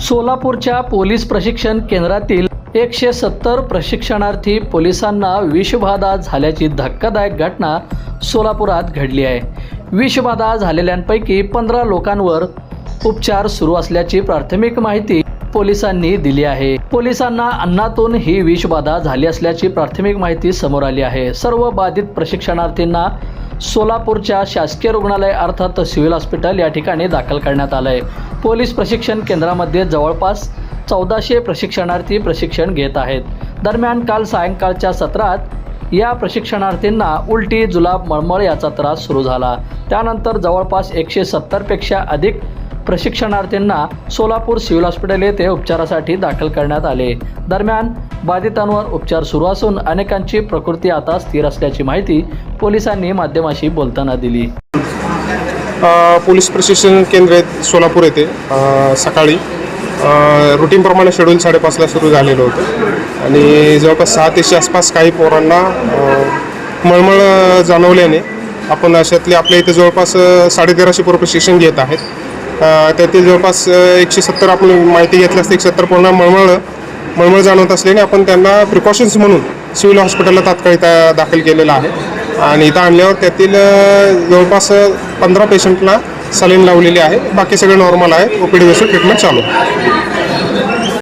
सोलापूरच्या पोलीस प्रशिक्षण केंद्रातील एकशे सत्तर प्रशिक्षणार्थी पोलिसांना विषबाधा झाल्याची धक्कादायक घटना सोलापुरात घडली आहे. विषबाधा झालेल्यांपैकी पंधरा लोकांवर उपचार सुरू असल्याची प्राथमिक माहिती पोलिसांनी दिली आहे. पोलिसांना अन्नातून ही विषबाधा झाली असल्याची प्राथमिक माहिती समोर आली आहे. सर्व बाधित प्रशिक्षणार्थींना सोलापूरच्या शासकीय रुग्णालय अर्थात सिव्हिल हॉस्पिटल या ठिकाणी दाखल करण्यात आलं आहे पोलीस प्रशिक्षण केंद्रामध्ये जवळपास चौदाशे प्रशिक्षणार्थी प्रशिक्षण घेत आहेत. दरम्यान काल सायंकाळच्या सत्रात या प्रशिक्षणार्थींना उलटी जुलाब मळमळ याचा त्रास सुरू झाला. त्यानंतर जवळपास एकशे सत्तरपेक्षा अधिक प्रशिक्षणार्थींना सोलापूर सिव्हिल हॉस्पिटल येथे उपचारासाठी दाखल करण्यात आले. दरम्यान बाधितांवर उपचार सुरू असून अनेकांची प्रकृती आता स्थिर असल्याची माहिती पोलिसांनी माध्यमाशी बोलताना दिली. पोलीस प्रशिक्षण केंद्र सोलापूर येथे. सकाळी. रुटीनप्रमाणे शेड्यूल साडेपाचला सुरू झालेलं होतं. आणि जवळपास सहा तेच्या आसपास काही पोरांना मळमळ जाणवल्याने आपण अशातले आपल्या इथे जवळपास साडेतेराशे पोरं प्रशिक्षण घेत आहेत. त्यातील जवळपास एकशे सत्तर आपण माहिती घेतल्यास असते एकशे सत्तर पूर्ण मळमळ मळमळ जाणवत असल्याने आपण त्यांना प्रिकॉशन्स म्हणून सिव्हिल हॉस्पिटलला तात्काळ इथं दाखल केलेलं आहे. आणि इथं आणल्यावर त्यातील जवळपास पंधरा पेशंटला सलीन लावलेली आहे. बाकी सगळं नॉर्मल आहे. ओ पी डी ट्रीटमेंट चालू. आहे